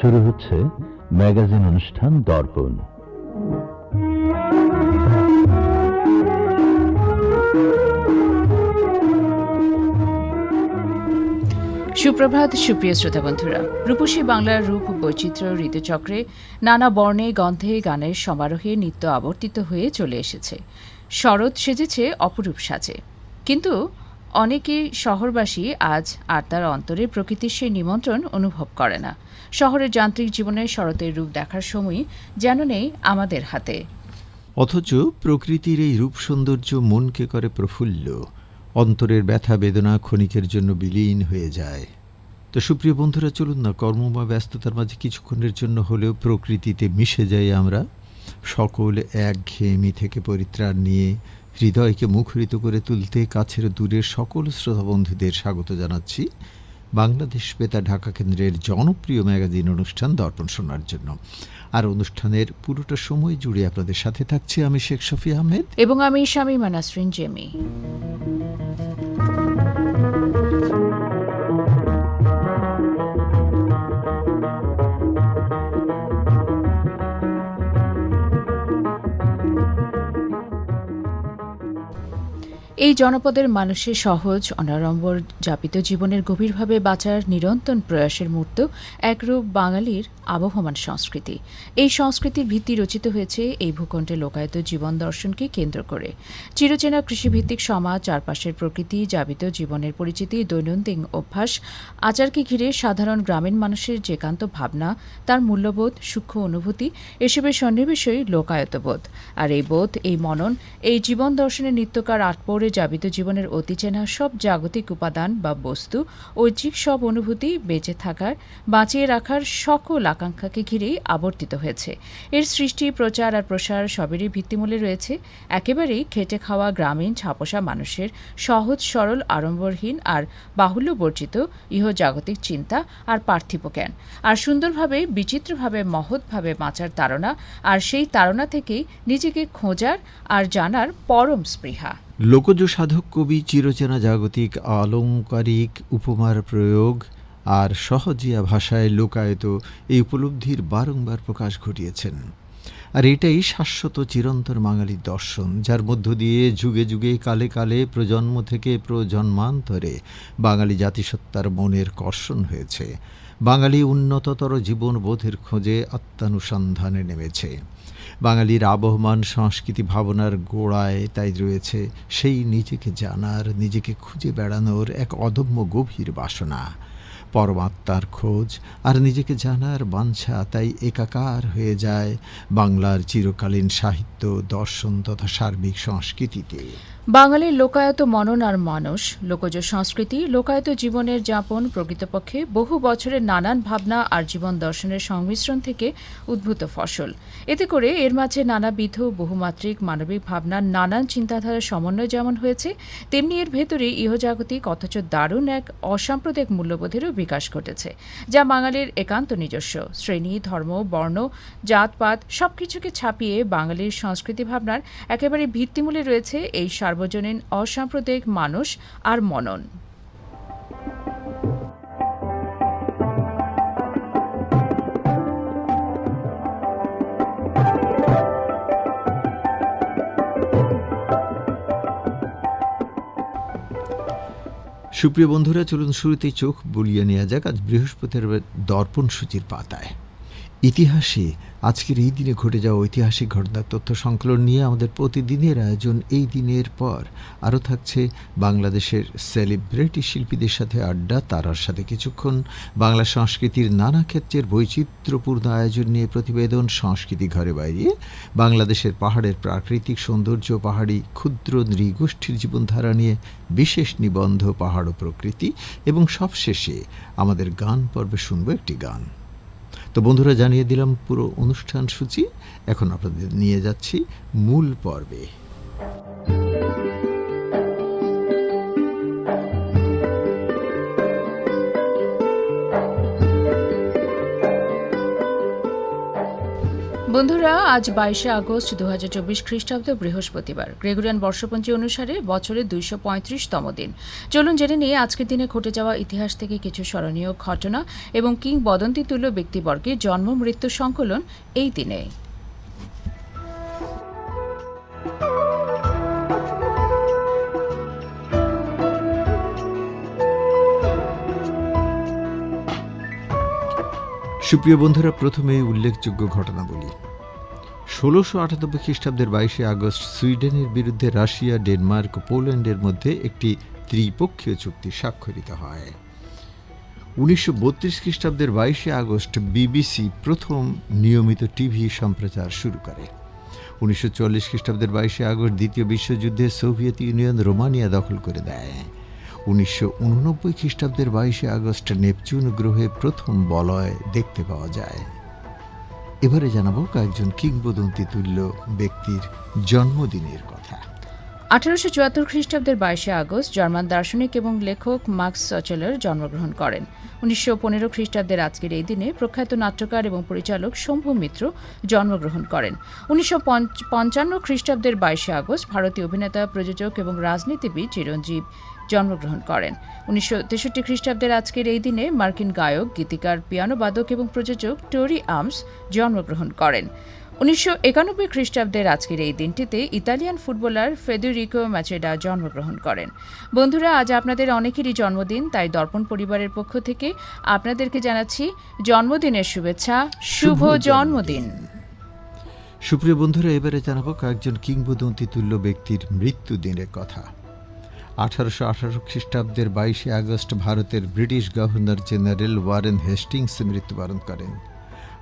শুরু হচ্ছে ম্যাগাজিন অনুষ্ঠান দর্পণ। সুপ্রভাত, সুপ্রিয় শ্রোতা বন্ধুরা। রূপসী বাংলার রূপ বৈচিত্র্য, ঋতুচক্রে নানা বর্ণে, গন্ধে, গানের সমারোহে নিত্য আবর্তিত হয়ে চলে এসেছে। শরৎ সেজেছে অপরূপ সাজে। কিন্তু অনেকেই শহরবাসী আজ আর তার অন্তরে প্রকৃতির সেই নিমন্ত্রণ অনুভব করে না। শহরের যান্ত্রিক জীবনে শরতের রূপ দেখার সময় যেন নেই আমাদের হাতে। অথচ প্রকৃতির এই রূপ সৌন্দর্য মনকে করে প্রফুল্ল। অন্তরের ব্যথা বেদনা ক্ষণিকের জন্য বিলীন হয়ে যায়। তো সুপ্রিয় বন্ধুরা, চলুন না, কর্ম বা ব্যস্ততার মাঝে কিছুক্ষণের জন্য হলেও প্রকৃতিতে মিশে যাই আমরা। সকল একঘেয়েমি থেকে পরিত্রাণ নিয়ে হৃদয়কে মুখরিত করে তুলতে কাছের দূরের সকল শ্রোতা বন্ধুদের স্বাগত জানাচ্ছি বাংলাদেশ বেতা ঢাকা কেন্দ্রের জনপ্রিয় ম্যাগাজিন অনুষ্ঠান দর্পণ শোনার জন্য। আর অনুষ্ঠানের পুরোটা সময় জুড়ে আপনাদের সাথে থাকছি আমি শেখ শফি আহমেদ। এবং আমি স্বামী মানাসরিন জেমি। এই জনপদের মানুষের সহজ, অনাড়ম্বর, যাপিত জীবনের গভীরভাবে বাঁচার নিরন্তর প্রয়াসের মূর্ত একরূপ বাঙালির আবহমান সংস্কৃতি। এই সংস্কৃতির ভিত্তি রচিত হয়েছে এই ভূখণ্ডে লোকায়ত জীবন দর্শনকে কেন্দ্র করে। চিরচেনা কৃষিভিত্তিক সমাজ, চারপাশের প্রকৃতি যাবিত জীবনের পরিচিতি, দৈনন্দিন অভ্যাস, আচারকে ঘিরে সাধারণ গ্রামীণ মানুষের যেকান্ত ভাবনা, তার মূল্যবোধ, সূক্ষ্ম অনুভূতি, এসবের সন্নিবেশই লোকায়তবোধ। আর এই বোধ, এই মনন, এই জীবন দর্শনের নিত্যকার আটপৌরে যাবিত জীবনের অতি চেনা সব জাগতিক উপাদান বা বস্তু, ঐচ্ছিক সব অনুভূতি বেঁচে থাকার, বাঁচিয়ে রাখার সকল আকাঙ্ক্ষাকে ঘিরেই আবর্তিত হয়েছে। এর সৃষ্টি, প্রচার আর প্রসার সবেরই ভিত্তিমূলে রয়েছে। একেবারেই খেটে খাওয়া গ্রামীণ ছাপোষা মানুষের সহজ, সরল, আড়ম্বরহীন আর বাহুল্য বর্জিত ইহজাগতিক চিন্তা আর পার্থিব জ্ঞান। আর সুন্দরভাবে, বিচিত্রভাবে, মহৎভাবে বাঁচার তাড়না আর সেই তাড়না থেকেই নিজেকে খোঁজার আর জানার পরম স্পৃহা। লোকজ সাধক কবি চিরচেনা জাগতিক আলংকারিক উপমার প্রয়োগ আর সহজিয়া ভাষায় লোকায়ত এই উপলব্ধির বারংবার প্রকাশ ঘটিয়েছেন। আর এটাই শাশ্বত চিরন্তর বাঙালির দর্শন, যার মধ্য দিয়ে যুগে যুগে, কালে কালে, প্রজন্ম থেকে প্রজন্মান্তরে বাঙালি জাতিসত্তার মনের কর্ষণ হয়েছে। বাঙালি উন্নততর জীবনবোধের খোঁজে আত্মানুসন্ধানে নেমেছে। বাঙালির আবহমান সংস্কৃতি ভাবনার গোড়ায় তাই রয়েছে সেই নিজেকে জানার, নিজেকে খুঁজে বেড়ানোর এক অদম্য গভীর বাসনা। পরমাত্মার খোঁজ, আর নিজেকে জানার বাঞ্ছা তাই একাকার হয়ে যায় বাংলার চিরকালীন সাহিত্য, দর্শন তথা সার্বিক সংস্কৃতিতে। বাঙালির লোকায়ত মনন আর মানুষ লোকজ সংস্কৃতি, লোকায়ত জীবনের যাপন প্রকৃতপক্ষে বহু বছরের নানান ভাবনা আর জীবন দর্শনের সংমিশ্রণ থেকে উদ্ভূত ফসল। এতে করে এর মাঝে নানাবিধ বহুমাত্রিক মানবিক ভাবনার নানান চিন্তাধারার সমন্বয় যেমন হয়েছে, তেমনি এর ভেতরে ইহজাগতিক অথচ দারুণ এক অসাম্প্রদায়িক মূল্যবোধেরও বিকাশ ঘটেছে, যা বাঙালির একান্ত নিজস্ব। শ্রেণি, ধর্ম, বর্ণ, জাতপাত সবকিছুকে ছাপিয়ে বাঙালির সংস্কৃতি ভাবনার একেবারে ভিত্তিমূলে রয়েছে এই সার্বজনীন, অসাম্প্রদায়িক মানুষ আর মনন। সুপ্রিয় বন্ধুরা, চলুন শুরুতেই চোখ বুলিয়ে নেওয়া যাক। আজ বৃহস্পতিবার দর্পণ সূচির পাতায়। ইতিহাসে আজকের এই দিনে ঘটে যাওয়া ঐতিহাসিক ঘটনার তথ্য সংকলন নিয়ে আমাদের প্রতিদিনের আয়োজন এই দিনের পর। আরও থাকছে বাংলাদেশের সেলিব্রিটি শিল্পীদের সাথে আড্ডা, তারার সাথে কিছুক্ষণ, বাংলা সংস্কৃতির নানা ক্ষেত্রের বৈচিত্র্যপূর্ণ আয়োজন নিয়ে প্রতিবেদন, সংস্কৃতি ঘরে বাইরে, বাংলাদেশের পাহাড়ের প্রাকৃতিক সৌন্দর্য, পাহাড়ি ক্ষুদ্র নৃগোষ্ঠীর জীবনধারা নিয়ে বিশেষ নিবন্ধ, পাহাড় ও প্রকৃতি এবং সবশেষে আমাদের গান পর্বে শুনব একটি গান। তো বন্ধুরা জানিয়ে দিলাম পুরো অনুষ্ঠান সূচি। এখন আপনাদের নিয়ে যাচ্ছি মূল পর্বে। বন্ধুরা, আজ বাইশে আগস্ট দু হাজার চব্বিশ খ্রিস্টাব্দ বৃহস্পতিবার। গ্রেগরিয়ান বর্ষপঞ্চী অনুসারে বছরের দুইশো পঁয়ত্রিশতম দিন। চলুন জেনে নিয়ে আজকের দিনে ঘটে যাওয়া ইতিহাস থেকে কিছু স্মরণীয় ঘটনা এবং কিংবদন্তি তুল্য ব্যক্তিবর্গের জন্ম, মৃত্যু সংকলন এই দিনে। সুপ্রিয় বন্ধুরা, প্রথমে উল্লেখযোগ্য ঘটনা বলি। ষোলোশো আটানব্বই খ্রিস্টাব্দের বাইশে আগস্ট সুইডেনের বিরুদ্ধে রাশিয়া, ডেনমার্ক ও পোল্যান্ডের মধ্যে একটি ত্রিপক্ষীয় চুক্তি স্বাক্ষরিত হয়। উনিশশো বত্রিশ খ্রিস্টাব্দের বাইশে আগস্ট বিবিসি প্রথম নিয়মিত টিভি সম্প্রচার শুরু করে। উনিশশো চল্লিশ খ্রিস্টাব্দের বাইশে আগস্ট দ্বিতীয় বিশ্বযুদ্ধে সোভিয়েত ইউনিয়ন রোমানিয়া দখল করে দেয়। উনিশশো উননব্বই খ্রিস্টাব্দের বাইশে আগস্ট নেপচুন গ্রহে প্রথম বলয় দেখতে পাওয়া যায়। এবারে জানাব কয়েকজন কিংবদন্তি তুল্য ব্যক্তির জন্মদিনের কথা। আঠারোশো চুয়াত্তর খ্রিস্টাব্দের বাইশে আগস্ট জার্মান দার্শনিক এবং লেখক মার্কস সচেলার জন্মগ্রহণ করেন। উনিশশো পনেরো খ্রিস্টাব্দের আজকের এই দিনে প্রখ্যাত নাট্যকার এবং পরিচালক শম্ভু মিত্র জন্মগ্রহণ করেন। উনিশশো পঞ্চান্ন খ্রিস্টাব্দের বাইশে আগস্ট ভারতীয় অভিনেতা, প্রযোজক এবং রাজনীতিবিদ চিরঞ্জীব জন্মগ্রহণ করেন। উনিশশো তেষট্টি খ্রিস্টাব্দের আজকের এই দিনে মার্কিন গায়ক, গীতিকার পিয়ানোবাদক এবং প্রযোজক টোরি আমস জন্মগ্রহণ করেন। উনিশশো একানব্বই খ্রিস্টাব্দের আজকের এই দিনটিতে ইতালিয়ান ফুটবলার ফেদুরিকো ম্যাচেডা জন্মগ্রহণ করেন। বন্ধুরা আজ আপনাদের অনেকেরই জন্মদিন তাই দর্পণ পরিবারের পক্ষ থেকে আপনাদেরকে জানাচ্ছি জন্মদিনের শুভেচ্ছা। শুভ জন্মদিন। সুপ্রিয় বন্ধুরা এবারে জানাব কয়েকজন কিংবদন্তি তুল্য ব্যক্তির মৃত্যুদিনের কথা। আঠারোশো আঠারো খ্রিস্টাব্দের বাইশে আগস্ট ভারতের British governor general Warren Hastings মৃত্যুবরণ করেন।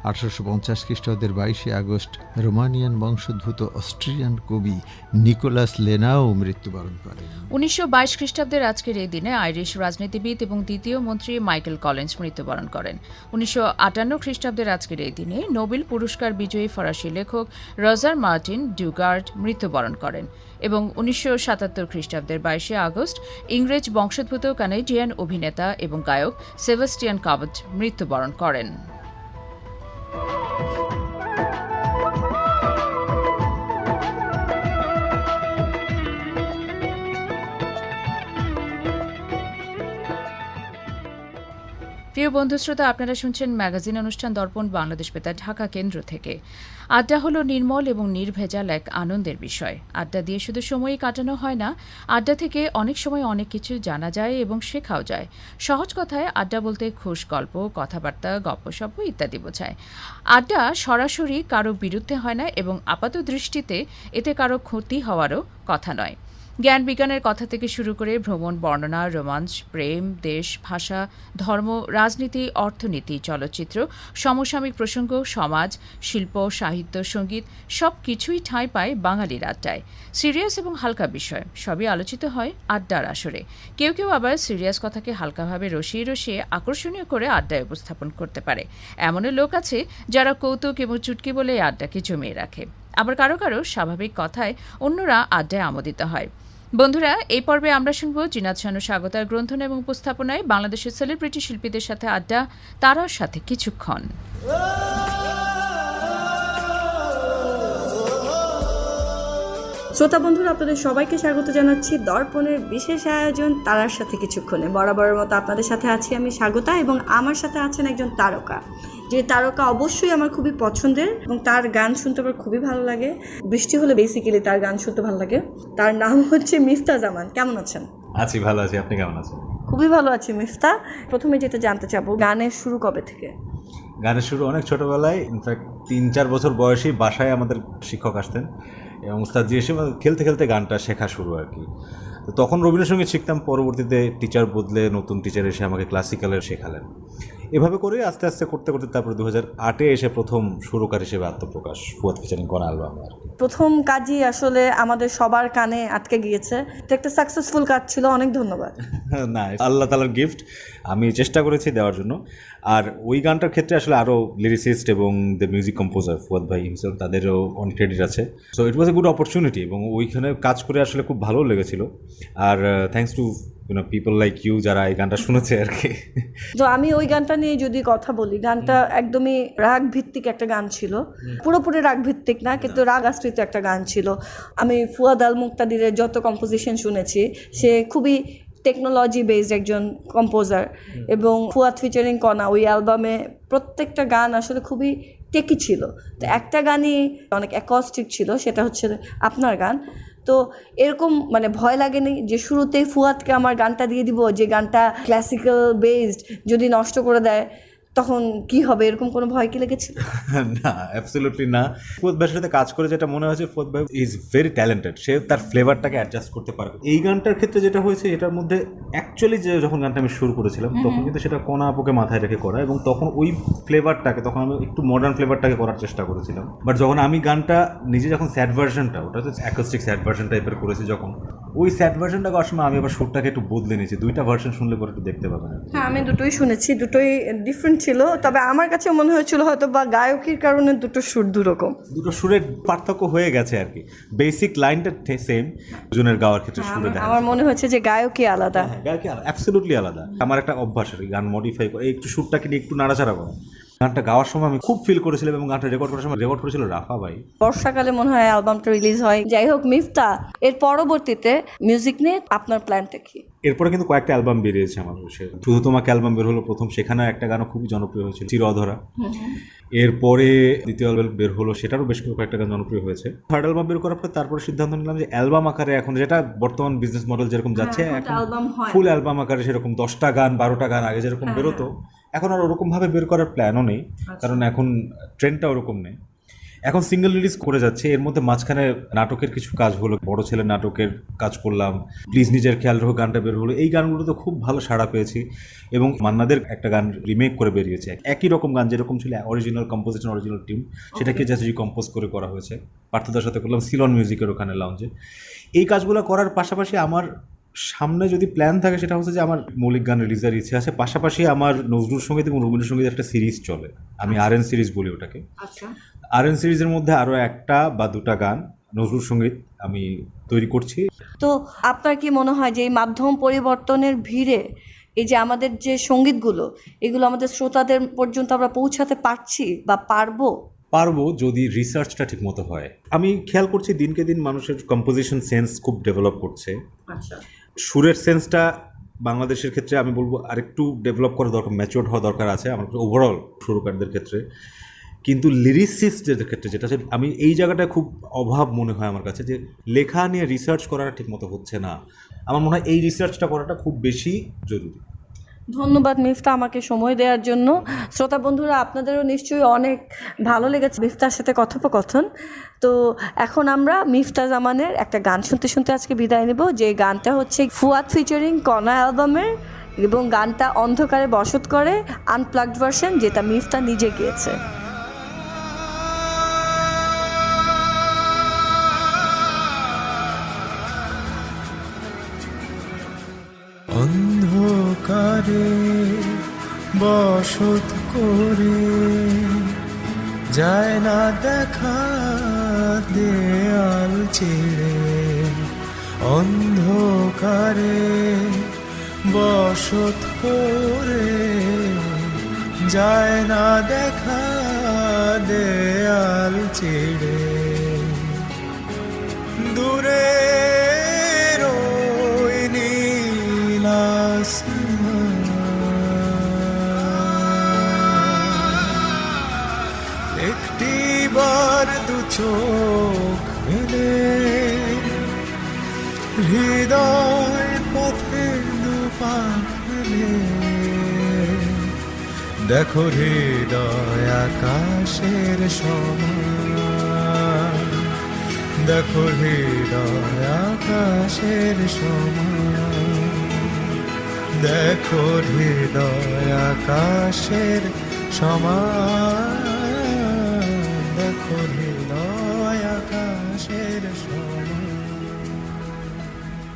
আঠারোশো পঞ্চাশ খ্রিস্টাব্দের বাইশে আগস্ট রোমানিয়ান বংশোদ্ভূত অস্ট্রিয়ান কবি নিকোলাস লেনাও মৃত্যুবরণ করেন। উনিশশো বাইশ খ্রিস্টাব্দের আজকের এই দিনে আইরিশ রাজনীতিবিদ এবং দ্বিতীয় মন্ত্রী মাইকেল কলেন্স মৃত্যুবরণ করেন। উনিশশো আটান্ন খ্রিস্টাব্দের আজকের এই দিনে নোবেল পুরস্কার বিজয়ী ফরাসি লেখক রজার মার্টিন ডুগার্ড মৃত্যুবরণ করেন এবং উনিশশো সাতাত্তর খ্রিস্টাব্দের বাইশে আগস্ট ইংরেজ বংশোদ্ভূত কানাডিয়ান অভিনেতা এবং গায়ক সেবাস্টিয়ান কাবট মৃত্যুবরণ করেন। Oh. প্রিয় বন্ধু শ্রোতা, আপনারা শুনছেন ম্যাগাজিন অনুষ্ঠান দর্পণ বাংলাদেশ বেতার, ঢাকা কেন্দ্র থেকে। আড্ডা হলো নির্মল এবং নির্ভেজাল এক আনন্দের বিষয়। আড্ডা দিয়ে শুধু সময়ই কাটানো হয় না, আড্ডা থেকে অনেক সময় অনেক কিছু জানা যায় এবং শেখাও যায়। সহজ কথায় আড্ডা বলতে খুশ গল্প, কথাবার্তা গপ্পসপ্প ইত্যাদি বোঝায়। আড্ডা সরাসরি কারও বিরুদ্ধে হয় না এবং আপাত দৃষ্টিতে এতে কারও ক্ষতি হওয়ারও কথা নয়। জ্ঞান বিজ্ঞানের কথা থেকে শুরু করে ভ্রমণ, বর্ণনা, রোমাঞ্চ, প্রেম, দেশ, ভাষা, ধর্ম, রাজনীতি, অর্থনীতি, চলচ্চিত্র, সমসাময়িক প্রসঙ্গ, সমাজ, শিল্প, সাহিত্য, সংগীত সব কিছুই ঠাঁই পায় বাঙালির আড্ডায়। সিরিয়াস এবং হালকা বিষয়, সবই আলোচিত হয় আড্ডার আসরে। কেউ কেউ আবার সিরিয়াস কথাকে হালকাভাবে রসিয়ে রসিয়ে আকর্ষণীয় করে আড্ডায় উপস্থাপন করতে পারে। এমনও লোক আছে যারা কৌতুক এবং চুটকি বলে আড্ডাকে জমিয়ে রাখে। আবার কারও কারও স্বাভাবিক কথায় অন্যরা আড্ডায় আমোদিত হয়। বন্ধুরা, এই পর্বে আমরা শুনব জিনাত শানু স্বাগতার গ্রন্থন এবং উপস্থাপনায় বাংলাদেশের সেলিব্রিটি শিল্পীদের সাথে আড্ডা, তারার সাথে কিছুক্ষণ। শ্রোতা বন্ধুরা আপনাদের সবাইকে স্বাগত জানাচ্ছি দর্পণের বিশেষ আয়োজন তারার সাথে কিছুক্ষণে। বরাবরের মতো আপনাদের সাথে আছি আমি স্বাগতা এবং আমার সাথে আছেন একজন তারকা। যে তারকা অবশ্যই আমার খুবই পছন্দের এবং তার গান শুনতে আমার খুবই ভালো লাগে। বৃষ্টি হলে বেসিক্যালি তার গান শুনতে ভালো লাগে। তার নাম হচ্ছে মিফতা জামান। কেমন আছেন? আছি ভালো আছি। আপনি কেমন আছেন? খুবই ভালো আছি মিফতা। প্রথমে যেটা জানতে চাবো গানের শুরু কবে থেকে? গানের শুরু অনেক ছোটোবেলায়। ইনফ্যাক্ট তিন চার বছর বয়সেই বাসায় আমাদের শিক্ষক আসতেন। এবং উস্তাদজি এসে খেলতে খেলতে গানটা শেখা শুরু আর কি। তখন রবীন্দ্রসঙ্গীত শিখতাম, পরবর্তীতে টিচার বদলে নতুন টিচার এসে আমাকে ক্লাসিক্যালের শেখালেন। এভাবে করে আস্তে আস্তে করতে করতে তারপরে দু হাজার আটে এসে প্রথম সুরকার হিসেবে আত্মপ্রকাশ ফুয়াদ ফিচারিং করা অ্যালবাম আর প্রথম কাজই আসলে আমাদের সবার কানে আটকে গিয়েছে। এটা একটা সাকসেসফুল কাজ ছিল অনেক ধন্যবাদ। না আল্লাহ তালার গিফট আমি চেষ্টা করেছি দেওয়ার জন্য। আর ওই গানটার ক্ষেত্রে আসলে আরও লিরিসিস্ট এবং দ্য মিউজিক কম্পোজার ফুয়াদ ভাই হিমসেলফ তাদেরও অনেক ক্রেডিট আছে। So it was a good opportunity এবং ওইখানে কাজ করে আসলে খুব ভালো লেগেছিল। আর thanks to you know people like you যারা এই গানটা শুনেছে আর কি। তো আমি ওই গানটা নিয়ে যদি কথা বলি, গানটা একদমই রাগ ভিত্তিক একটা গান ছিল। পুরোপুরি রাগ ভিত্তিক না, কিন্তু রাগ আশ্রিত একটা গান ছিল। আমি ফুয়াদ আল মুক্তাদিরের যত কম্পোজিশন শুনেছি, সে খুবই টেকনোলজি বেসড একজন কম্পোজার এবং ফুয়াদ ফিচারিং কণা ওই অ্যালবামে প্রত্যেকটা গান আসলে খুবই টেকি ছিল। তো একটা গানই অনেক অ্যাকস্টিক ছিল, সেটা হচ্ছে আপনার গান। তো এরকম মানে ভয় লাগেনি যে শুরুতেই ফুয়াদকে আমার গানটা দিয়ে দিব, যে গানটা ক্লাসিক্যাল বেসড যদি নষ্ট করে দেয়। তখন কি হবে? এরকম কোনো ভয় কি লেগেছিল? না অ্যাবসলিউটলি না। ফুদ ভাইয়ের সাথে কাজ করে যেটা মনে হয়েছে ফুদ ভাই ইজ ভেরি ট্যালেন্টেড সে তার ফ্লেভারটাকে অ্যাডজাস্ট করতে পারবে। এই গানটার ক্ষেত্রে যেটা হয়েছে এটার মধ্যে অ্যাকচুয়ালি যে যখন গানটা আমি শুরু করেছিলাম তখন কিন্তু সেটা কোনা আপুকে মাথায় রেখে করা এবং তখন ওই ফ্লেভারটাকে তখন আমি একটু মডার্ন ফ্লেভারটাকে করার চেষ্টা করেছিলাম। বাট যখন আমি গানটা নিজে যখন স্যাড ভার্সনটা ওটা হচ্ছে অ্যাকোস্টিক স্যাড ভার্সন টাইপের করেছি যখন ওই স্যাড ভার্সনটা করার সময় আমি আবার সুরটাকে একটু বদলে নিয়েছি। দুইটা ভার্সন শুনলে পরে একটু দেখতে পাবেন হ্যাঁ আমি দুটোই শুনেছি দুটোই ডিফারেন্ট ছিল তবে আমার কাছে মনে হয়েছিল হয়তো বা গায়কের কারণে দুটো সুর দুরকম। দুটো সুরের পার্থক্য হয়ে গেছে আর কি। বেসিক লাইনটা সেম দুজনের গাওয়ার ক্ষেত্রে সুরে দেখা আমার মনে হচ্ছে যে গায়কই আলাদা। গায়কি অ্যাবসলিউটলি আলাদা আমার একটা অভ্যাস আর কি, গান মডিফাই করে একটু সুরটাকে নিয়ে একটু নাড়াচাড়া করা। গানটা গাওয়ার সময় আমি খুব ফিল করেছিলাম এবং গানটা রেকর্ড করার সময় রেকর্ড করেছিল রাফা ভাই। বর্ষাকালে মনে হয় অ্যালবামটা রিলিজ হয়। যাই হোক মিফতা এর পরবর্তীতে মিউজিক নিয়ে আপনার প্ল্যানটা কি? এরপরে কিন্তু কয়েকটা অ্যালবাম বেরিয়েছে আমার শুধু তোমাকে অ্যালবাম বের হলো প্রথম সেখানে একটা গানও খুবই জনপ্রিয় হয়েছিল চির অধরা। এরপরে দ্বিতীয় অ্যালবাম বের হলো সেটারও বেশ কয়েকটা গান জনপ্রিয় হয়েছে। থার্ড অ্যালবাম বের করার পর তারপরে সিদ্ধান্ত নিলাম যে অ্যালবাম আকারে এখন যেটা বর্তমান বিজনেস মডেল যেরকম যাচ্ছে এখন ফুল অ্যালবাম আকারে সেরকম দশটা গান বারোটা গান আগে যেরকম বেরোতো এখন আর ওরকমভাবে বের করার প্ল্যানও নেই কারণ এখন ট্রেন্ডটা ওরকম নেই। এখন সিঙ্গেল রিলিজ করে যাচ্ছে এর মধ্যে মাঝখানে নাটকের কিছু কাজ হলো বড় ছেলে নাটকের কাজ করলাম প্লিজ নিজের খেয়াল রাখো গানটা বের হলো এই গানগুলো তো খুব ভালো সাড়া পেয়েছি এবং মান্নাদের একটা গান রিমেক করে বেরিয়েছে। একই রকম গান যেরকম ছিল অরিজিনাল কম্পোজিশন অরিজিনাল টিম সেটাকে জাস্ট রিকম্পোজ করে করা হয়েছে। পার্থদার সাথে করলাম সিলন মিউজিকের ওখানে লাউঞ্জে এই কাজগুলো করার পাশাপাশি আমার সামনে যদি প্ল্যান থাকে সেটা হচ্ছে যে আমার মৌলিক গান রিলিজের ইচ্ছে আছে। পাশাপাশি আমার নজরুল সংগীত এবং রবীন্দ্রসঙ্গীত একটা সিরিজ চলে। আমি আর এন সিরিজ বলি ওটাকে। আর এন সিরিজের মধ্যে আরও একটা বা দুটা গান নজরুল সংগীত আমি তৈরি করছি। তো আপনার কি মনে হয় যে এই মাধ্যম পরিবর্তনের ভিড়ে এই যে আমাদের যে সঙ্গীতগুলো এগুলো আমাদের শ্রোতাদের পর্যন্ত আমরা পৌঁছাতে পারছি বা পারব? পারব যদি রিসার্চটা ঠিকমতো হয়। আমি খেয়াল করছি দিনকে দিন মানুষের কম্পোজিশন সেন্স খুব ডেভেলপ করছে। আচ্ছা। সুরের সেন্সটা বাংলাদেশের ক্ষেত্রে আমি বলব আরেকটু ডেভেলপ করা দরকার ম্যাচিওর হওয়া দরকার আছে আমার ওভারঅল সুরকারদের ক্ষেত্রে। কিন্তু লিরিসিস্টদের ক্ষেত্রে যেটা আমি এই জায়গাটা খুব অভাব মনে হয় আমার কাছে যে লেখা নিয়ে রিসার্চ করাটা ঠিকমতো হচ্ছে না। আমার মনে হয় এই রিসার্চটা করাটা খুব বেশি জরুরি। ধন্যবাদ মিফতা আমাকে সময় দেওয়ার জন্য। শ্রোতা বন্ধুরা, আপনাদেরও নিশ্চয়ই অনেক ভালো লেগেছে মিফতার সাথে কথোপকথন। তো এখন আমরা মিফতা জামানের একটা গান শুনতে শুনতে আজকে বিদায় নেব। যে গানটা হচ্ছে ফুয়াদ ফিচারিং কনা অ্যালবামের এবং গানটা অন্ধকারে বসত করে আনপ্লাগড ভার্সন যেটা মিফতা নিজে গিয়েছে। অন্ধকারে বসত করে যায় না দেখা দেয়াল ছেড়ে। অন্ধকারে বসত করে যায় না দেখা দেয়াল ছেড়ে। চোখ মেলে হৃদয় পথে দু পা ফেলে। দেখো হৃদয় আকাশের সমান। দেখো হৃদয় আকাশের সমান। দেখো হৃদয় আকাশের সমান।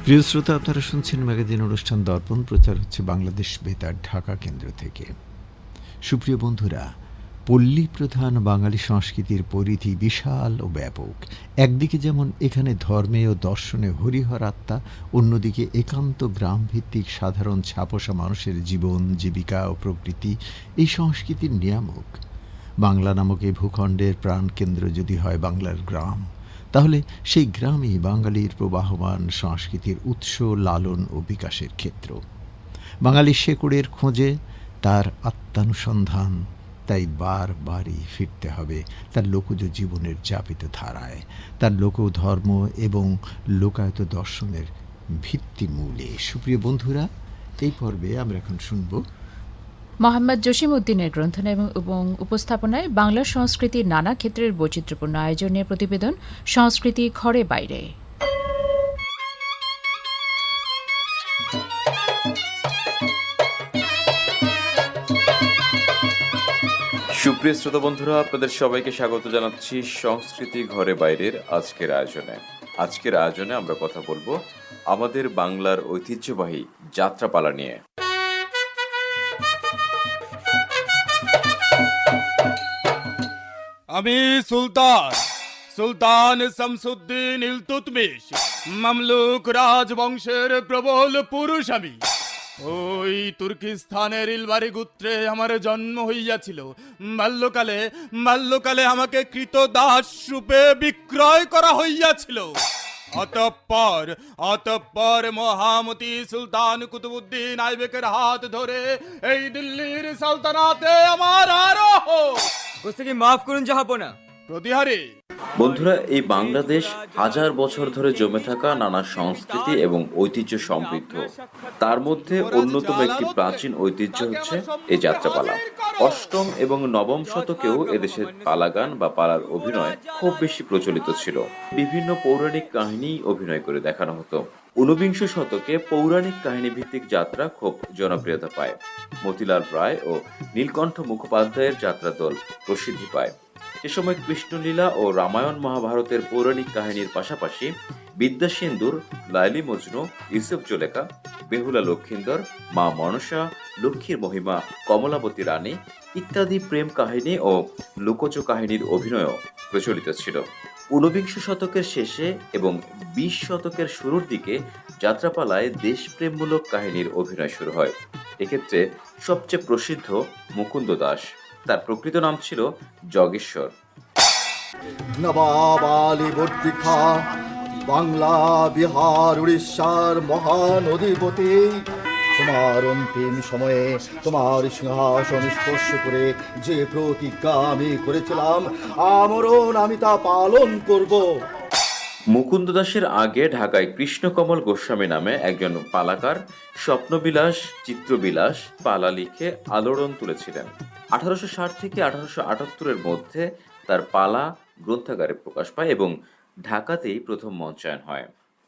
প্রিয় শ্রোতা, আপনারা শুনছেন ম্যাগাজিন অনুষ্ঠান দর্পণ। প্রচার হচ্ছে বাংলাদেশ বেতার ঢাকা কেন্দ্র থেকে। সুপ্রিয় বন্ধুরা, পল্লী প্রধান বাঙালি সংস্কৃতির পরিধি বিশাল ও ব্যাপক। একদিকে যেমন এখানে ধর্মে ও দর্শনে হরিহর আত্মা, অন্যদিকে একান্ত গ্রামভিত্তিক সাধারণ ছাপোষা মানুষের জীবন, জীবিকা ও প্রকৃতি এই সংস্কৃতির নিয়ামক। বাংলা নামক এই ভূখণ্ডের প্রাণকেন্দ্র যদি হয় বাংলার গ্রাম তাহলে সেই গ্রামই বাঙালির প্রবাহমান সংস্কৃতির উৎস লালন ও বিকাশের ক্ষেত্র। বাঙালির শেকড়ের খোঁজে তার আত্মানুসন্ধান, তাই বারবারই ফিরতে হবে তার লোকজ জীবনের যাপিত ধারায়। তার লোকধর্ম এবং লোকায়ত দর্শনের ভিত্তিমূলে। সুপ্রিয় বন্ধুরা, এই পর্বে আমরা এখন শুনব মোহাম্মদ জসিম উদ্দিনের গ্রন্থনা এবং উপস্থাপনায় বাংলা সংস্কৃতির নানা ক্ষেত্রের বৈচিত্র্যপূর্ণ আয়োজনের প্রতিবেদন সংস্কৃতি ঘরে বাইরে। সুপ্রিয় শ্রোতা বন্ধুরা, আপনাদের সবাইকে স্বাগত জানাচ্ছি সংস্কৃতি ঘরে বাইরের আজকের আয়োজনে। আজকের আয়োজনে আমরা কথা বলব আমাদের বাংলার ঐতিহ্যবাহী যাত্রাপালা নিয়ে। আমি সুলতান। সুলতান শামসুদ্দিন ইলতুতমিশ। মামলুক রাজবংশের প্রবল পুরুষ আমি। ওই তুর্কিস্তানের ইলবারি গুত্রে আমার জন্ম হইয়াছিল। বাল্যকালে বাল্যকালে আমাকে কৃত দাস রূপে বিক্রয় করা হইয়াছিল। অতঃপর অতঃপর মহামতি সুলতান কুতুবুদ্দিন আইবেকের হাত ধরে এই দিল্লির সালতানাতে আমার আরোহ। গোস্তাকে মাফ করুন জাহাপনা প্রতিহারী বন্ধুরা, এই বাংলাদেশ হাজার বছর ধরে জমে থাকা নানা সংস্কৃতি এবং ঐতিহ্য সমৃদ্ধ। তার মধ্যে অন্যতম একটি প্রাচীন ঐতিহ্য হচ্ছে এই যাত্রাপালা। অষ্টম এবং নবম শতকেও এদেশের পালাগান বা পালার অভিনয় খুব বেশি প্রচলিত ছিল। বিভিন্ন পৌরাণিক কাহিনী অভিনয় করে দেখানো হতো। ঊনবিংশ শতকে পৌরাণিক কাহিনী ভিত্তিক যাত্রা খুব জনপ্রিয়তা পায়। মতিলাল রায় ও নীলকণ্ঠ মুখোপাধ্যায়ের যাত্রা দল প্রসিদ্ধি পায়। এ সময় কৃষ্ণলীলা ও রামায়ণ মহাভারতের পৌরাণিক কাহিনীর পাশাপাশি বিদ্যাসিন্দুর লাইলি মজনু, ইউসুফ জোলেকা বেহুলা লক্ষিন্দর, মা মনসা, লক্ষ্মীর মহিমা, কমলাবতী রানী ইত্যাদি প্রেম কাহিনী ও লোকজ কাহিনীর অভিনয়ও প্রচলিত ছিল। ঊনবিংশ শতকের শেষে এবং বিশ শতকের শুরুর দিকে যাত্রাপালায় দেশপ্রেমমূলক কাহিনীর অভিনয় শুরু হয়। এক্ষেত্রে সবচেয়ে প্রসিদ্ধ মুকুন্দ দাস। তার প্রকৃত নাম ছিল জগেশ্বর নবাব আলী বাংলা, বিহার, উড়িষ্যার মহান অধিপতি তোমার অন্তিম সময়ে তোমার সিংহাসন স্পর্শ করে যে প্রতিজ্ঞা আমি করেছিলাম, আমরণ আমি তা পালন করব। মুকুন্দ দাসের আগে ঢাকায় কৃষ্ণকমল গোস্বামী নামে একজন পালাকার স্বপ্নবিলাস, চিত্রবিলাস, পালা লিখে আলোড়ন তুলেছিলেন। আঠারোশো ষাট থেকে আঠারোশো আটাত্তরের মধ্যে তার পালা গ্রন্থাগারে প্রকাশ পায় এবং ঢাকাতেই প্রথম মঞ্চায়ন হয়।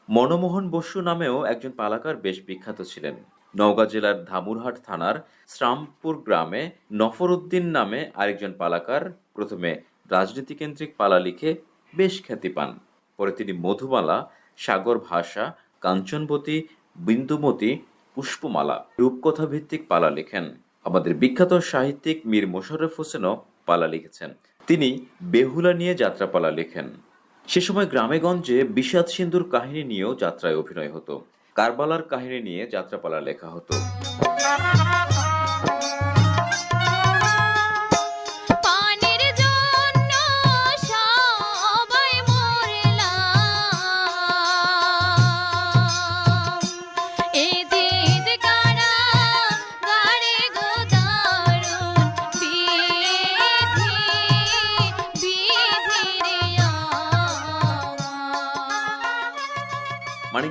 মনমোহন বসু নামেও একজন পালাকার বেশ বিখ্যাত ছিলেন। নওগাঁ জেলার ধামুরহাট থানার শ্রামপুর গ্রামে নফরউদ্দিন নামে আরেকজন পালাকার প্রথমে রাজনীতিকেন্দ্রিক পালা লিখে বেশ খ্যাতি পান। পরে তিনি মধুমালা, সাগর ভাষা, কাঞ্চনবতী, বিন্দুমতী, পুষ্পমালা রূপকথা ভিত্তিক পালা লেখেন। আমাদের বিখ্যাত সাহিত্যিক মীর মোশাররফ হোসেনও পালা লিখেছেন। তিনি বেহুলা নিয়ে যাত্রাপালা লেখেন। সে সময় গ্রামেগঞ্জে বিষাদ সিন্ধুর কাহিনী নিয়েও যাত্রায় অভিনয় হতো। কারবালার কাহিনী নিয়ে যাত্রাপালা লেখা হতো।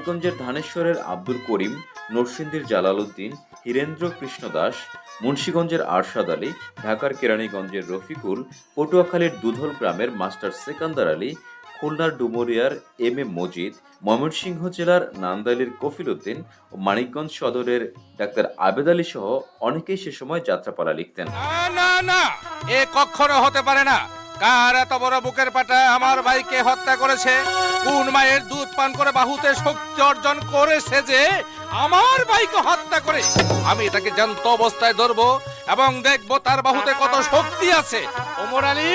মানিকগঞ্জের ধানেশ্বরের আব্দুল করিম, নরসিংদীর জালালউদ্দিন হীরেন্দ্র কৃষ্ণ দাস, মুন্সীগঞ্জের আরশাদ আলী, ঢাকার কেরানীগঞ্জের রফিকুল, পটুয়াখালীর দুধল গ্রামের মাস্টার সেকান্দার আলী, খুলনার ডুমুরিয়ার এম এ মজিদ, ময়মনসিংহ জেলার নান্দাইলের কফিল উদ্দিন ও মানিকগঞ্জ সদরের ডাক্তার আবেদ আলী সহ অনেকেই সে সময় যাত্রাপালা লিখতেন। না না এ কখনো হতে পারে না। কার এত বড় বুকের পাটা আমার ভাইকে হত্যা করেছে? কোন মায়ের দুধ পান করে বাহুতে শক্তি অর্জন করেছে যে আমার ভাইকে হত্যা করে? আমি এটাকে জ্যান্ত অবস্থায় ধরবো এবং দেখব তার বাহুতে কত শক্তি আছে। ওমর আলী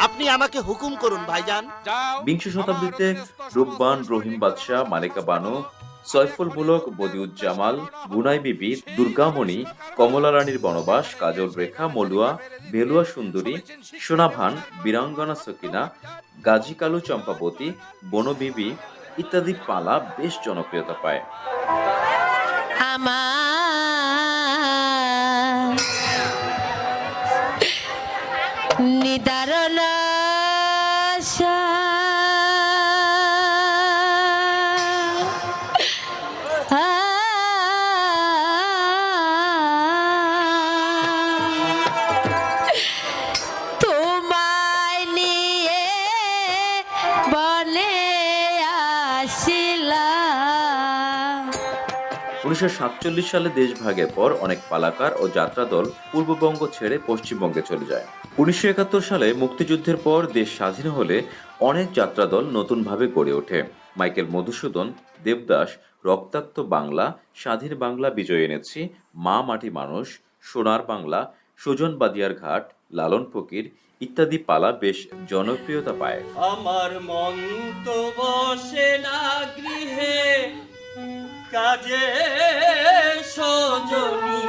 আপনি আমাকে হুকুম করুন ভাইজান। যাও। বিংশ শতাব্দীতে রূপবান রহিম বাদশাহ মালিকা বানু সয়ফুল মুলক বদিউজ্জামাল গুনাই বিবি, দুর্গামণি, কমলা রানীর বনবাস, কাজল রেখা, মলুয়া বেলুয়া সুন্দরী সোনাভান বীরাঙ্গনা সকিনা, গাজী কালু চম্পাবতী বনবিবি ইত্যাদি পালা বেশ জনপ্রিয়তা পায়। নিদারণ উনিশশো সাতচল্লিশ সালে দেশভাগের পর অনেক পালাকার ও যাত্রা দল পূর্ববঙ্গ ছেড়ে পশ্চিমবঙ্গে চলে যায়। উনিশশো একাত্তর সালে মুক্তিযুদ্ধের পর দেশ স্বাধীন হলে অনেক যাত্রা দল নতুনভাবে গড়ে ওঠে। মাইকেল মধুসূদন, দেবদাস, রক্তাক্ত বাংলা, স্বাধীন বাংলা বিজয় এনেছি, মা মাটি মানুষ, সোনার বাংলা, সুজন বাদিয়ার ঘাট, লালন ফকির ইত্যাদি পালা বেশ জনপ্রিয়তা পায়। আমার মন তো বসে না গৃহে কাজে সজনী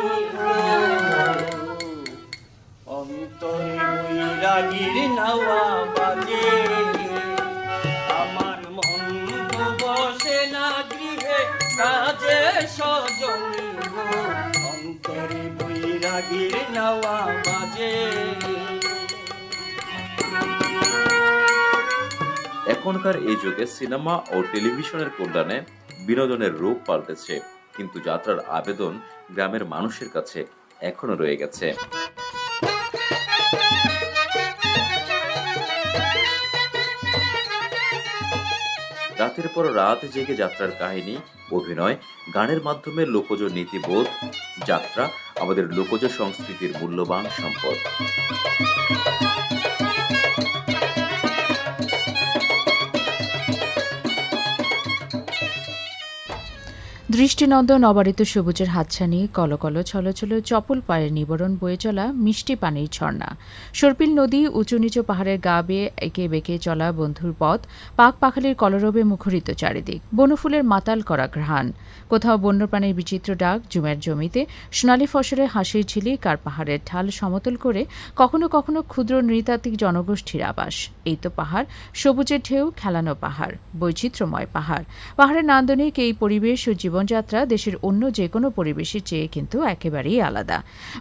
অন্তরে নাওয়া বাজে। আমার মন বসে না গৃহে, কাজে সজনী অন্তরে বৈরাগীর নাওয়া বাজে। এখনকার এই যুগে সিনেমা ও টেলিভিশনের কল্যাণে বিনোদনের রূপ পাল্টেছে, কিন্তু যাত্রার আবেদন গ্রামের মানুষের কাছে এখনও রয়ে গেছে। রাতের পর রাত জেগে যাত্রার কাহিনী, অভিনয়, গানের মাধ্যমে লোকজ নীতিবোধ, যাত্রা আমাদের লোকজ সংস্কৃতির মূল্যবান সম্পদ। দৃষ্টিনন্দন অবারিত সবুজের হাতছানি, কলকল, ছলছল, চপল পায়ের নিবরণ বয়ে চলা মিষ্টি পানির ঝর্ণা। সর্পিল নদী উঁচু নিচু পাহাড়ের গা বেয়ে একে বেঁকে চলা বন্ধুর পথ পাক পাখালির কলরবে মুখরিত চারিদিক। বনফুলের মাতাল করা ঘ্রাণ। কোথাও বন্যপ্রাণীর বিচিত্র ডাক জুমের জমিতে সোনালি ফসলের হাসির ঝিলিক আর পাহাড়ের ঢাল সমতল করে কখনো কখনো ক্ষুদ্র নৃতাত্ত্বিক জনগোষ্ঠীর আবাস। এই তো পাহাড়, সবুজের ঢেউ, খেলানো পাহাড়, বৈচিত্র্যময় পাহাড়। পাহাড়ের নান্দনিক এই পরিবেশ ও জীবনযাত্রা দেশের অন্য যে কোনো পরিবেশের চেয়ে কিন্তু একেবারেই আলাদা।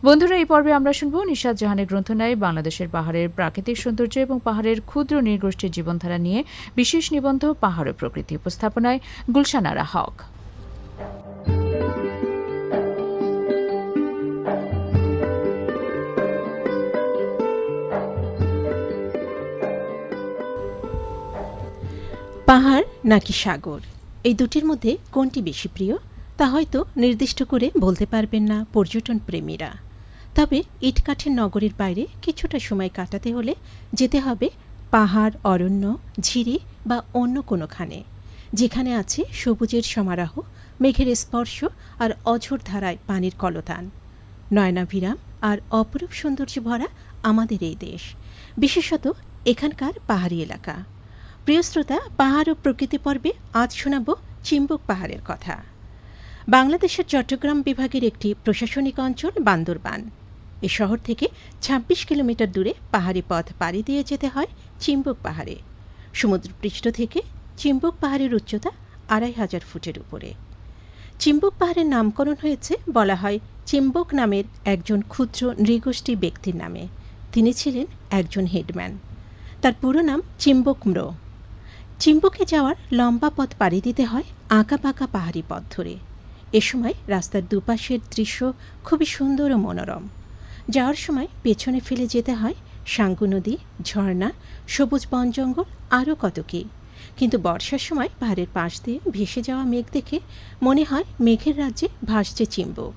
বন্ধুরা, এই পর্বে আমরা শুনব নিশাদ জাহানের গ্রন্থনায় বাংলাদেশের পাহাড়ের প্রাকৃতিক সৌন্দর্য এবং পাহাড়ের ক্ষুদ্র নৃগোষ্ঠীর জীবনধারা নিয়ে বিশেষ নিবন্ধ পাহাড় প্রকৃতি উপস্থাপনায় গুলশানারা হক। পাহাড় নাকি সাগর? এই দুটির মধ্যে কোনটি বেশি প্রিয়, তা হয়তো নির্দিষ্ট করে বলতে পারবেন না পর্যটন প্রেমীরা। তবে ইটকাঠের নগরীর বাইরে কিছুটা সময় কাটাতে হলে যেতে হবে পাহাড়, অরণ্য, ঝিরি বা অন্য কোনোখানে, যেখানে আছে সবুজের সমারোহ, মেঘের স্পর্শ আর অঝোর ধারায় পানির কলতান। নয়নাভিরাম আর অপরূপ সৌন্দর্য ভরা আমাদের এই দেশ, বিশেষত এখানকার পাহাড়ি এলাকা। প্রিয় শ্রোতা, পাহাড় ও প্রকৃতি পর্বে আজ শোনাব চিম্বুক পাহাড়ের কথা। বাংলাদেশের চট্টগ্রাম বিভাগের একটি প্রশাসনিক অঞ্চল, বান্দরবান। এ শহর থেকে ২৬ কিলোমিটার দূরে পাহাড়ি পথ পাড়ি দিয়ে যেতে হয় চিম্বুক পাহাড়ে। সমুদ্রপৃষ্ঠ থেকে চিম্বুক পাহাড়ের উচ্চতা আড়াই হাজার ফুটের উপরে। চিম্বুক পাহাড়ের নামকরণ হয়েছে, বলা হয় চিম্বুক নামের একজন ক্ষুদ্র নৃগোষ্ঠী ব্যক্তির নামে। তিনি ছিলেন একজন হেডম্যান। তার পুরো নাম চিম্বুক ম্রো। চিম্বুকে যাওয়ার লম্বা পথ পাড়ি দিতে হয় আঁকা পাকা পাহাড়ি পথ ধরে। এ সময় রাস্তার দুপাশের দৃশ্য খুবই সুন্দর ও মনোরম। যাওয়ার সময় পেছনে ফেলে যেতে হয় সাঙ্গু নদী, ঝর্ণা, সবুজ বন জঙ্গল, আরও কত কী। কিন্তু বর্ষার সময় পাহাড়ের পাশ দিয়ে ভেসে যাওয়া মেঘ দেখে মনে হয় মেঘের রাজ্যে ভাসছে চিম্বুক।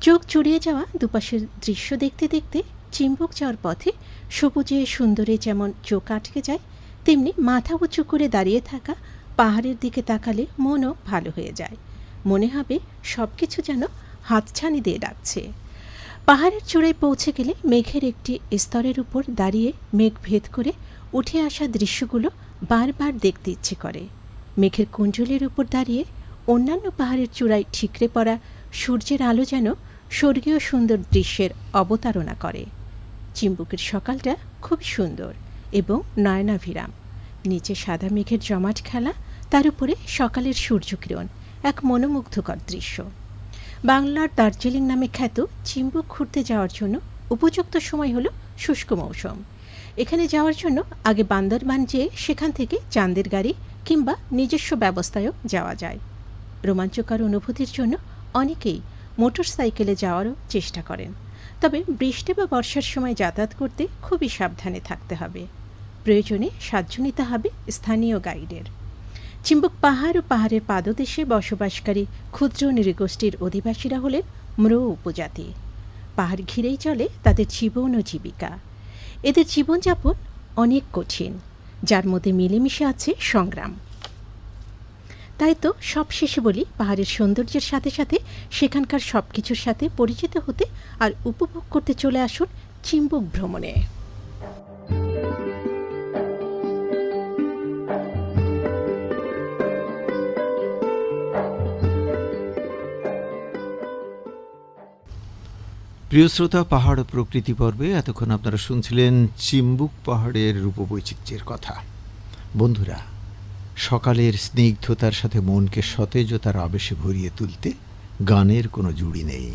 চোখ জুড়িয়ে যাওয়া দুপাশের দৃশ্য দেখতে দেখতে চিম্বুক যাওয়ার পথে সবুজে সুন্দরে যেমন চোখ আটকে যায় তেমনি মাথা উঁচু করে দাঁড়িয়ে থাকা পাহাড়ের দিকে তাকালে মনও ভালো হয়ে যায়। মনে হবে সব কিছু যেন হাতছানি দিয়ে ডাকছে। পাহাড়ের চূড়ায় পৌঁছে গেলে মেঘের একটি স্তরের উপর দাঁড়িয়ে মেঘ ভেদ করে উঠে আসা দৃশ্যগুলো বারবার দেখতে ইচ্ছে করে। মেঘের কুঞ্জলের উপর দাঁড়িয়ে অন্যান্য পাহাড়ের চূড়ায় ঠিকরে পড়া সূর্যের আলো যেন স্বর্গীয় সুন্দর দৃশ্যের অবতারণা করে। চিম্বুকের সকালটা খুব সুন্দর। এবং নয়নাভিরাম। নিচে সাদা মেঘের জমাট খেলা, তার উপরে সকালের সূর্যকিরণ, এক মনোমুগ্ধকর দৃশ্য। বাংলার দার্জিলিং নামে খ্যাত চিম্বুক ঘুরতে যাওয়ার জন্য উপযুক্ত সময় হলো শুষ্ক মৌসুম। এখানে যাওয়ার জন্য আগে বান্দরবান যেয়ে সেখান থেকে চাঁদের গাড়ি কিংবা নিজস্ব ব্যবস্থায়ও যাওয়া যায়। রোমাঞ্চকর অনুভূতির জন্য অনেকেই মোটর সাইকেলে যাওয়ারও চেষ্টা করেন। তবে বৃষ্টি বা বর্ষার সময় যাতায়াত করতে খুবই সাবধানে থাকতে হবে। প্রয়োজনে সাহায্য নিতে হবে স্থানীয় গাইডের। চিম্বুক পাহাড় ও পাহাড়ের পাদদেশে বসবাসকারী ক্ষুদ্র নৃগোষ্ঠীর অধিবাসীরা হলেন ম্রো উপজাতি। পাহাড় ঘিরেই চলে তাদের জীবন ও জীবিকা। এদের জীবনযাপন অনেক কঠিন, যার মধ্যে মিলেমিশে আছে সংগ্রাম। তাই তো সবশেষে বলি, পাহাড়ের সৌন্দর্যের সাথে সাথে সেখানকার সব কিছুর সাথে পরিচিত হতে আর উপভোগ করতে চলে আসুন চিম্বুক ভ্রমণে। প্রিয় শ্রোতা, পাহাড় প্রকৃতি পর্বে এতক্ষণ আপনারা শুনছিলেন চিম্বুক পাহাড়ের রূপবৈচিত্র্যের কথা। বন্ধুরা, সকালের স্নিগ্ধতার সাথে মনকে সতেজতার আবেশে ভরিয়ে তুলতে গানের কোনো জুড়ি নেই।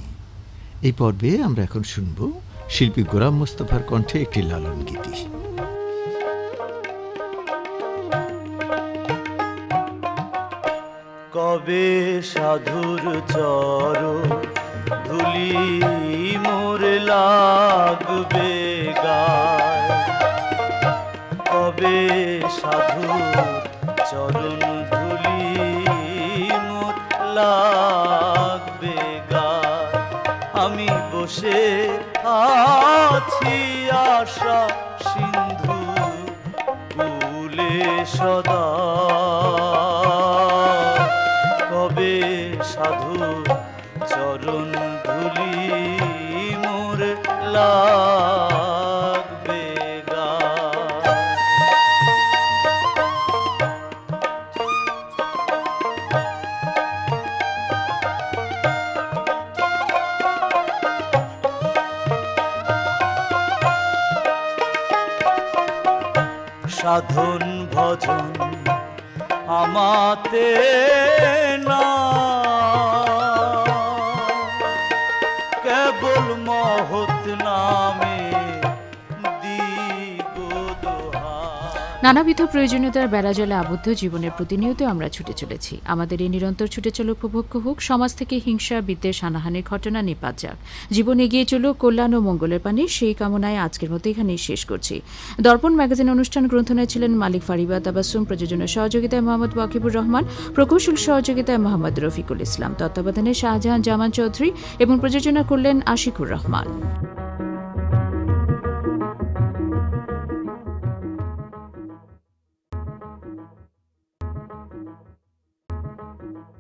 এই পর্বে আমরা এখন শুনব শিল্পী গোলাম মোস্তফার কণ্ঠে একটি লালন গীতি। কবে সাধুর চর ধুলি মোর লাগবে গায়। কবে সাধুর চরণ ধুলি মোর লাগবে গায়। আমি বসে আছি আশা সিন্ধু কুলে সদা। সাধন ভজন আমাতে না নানাবিধ প্রয়োজনীয়তার বেড়াজলে আবদ্ধ জীবনের প্রতিনিয়ত আমরা ছুটে চলেছি। আমাদের এই নিরন্তর ছুটে চলো উপভোগ্য হোক, সমাজ থেকে হিংসা, বিদ্বেষ, হানাহানির ঘটনা নিপাত যাক। জীবন এগিয়ে চলো কল্যাণ ও মঙ্গলের পানে সেই কামনায় আজকের মতো এখানেই শেষ করছি। দর্পণ ম্যাগাজিন অনুষ্ঠান গ্রন্থনায় ছিলেন মালিক ফারিবা তাবাসুম প্রযোজনা সহযোগিতায় মোহাম্মদ ওয়াকিবুর রহমান, প্রকৌশল সহযোগিতায় মোহাম্মদ রফিকুল ইসলাম, তত্ত্বাবধানে শাহজাহান জামান চৌধুরী এবং প্রযোজনা করলেন আশিকুর রহমান।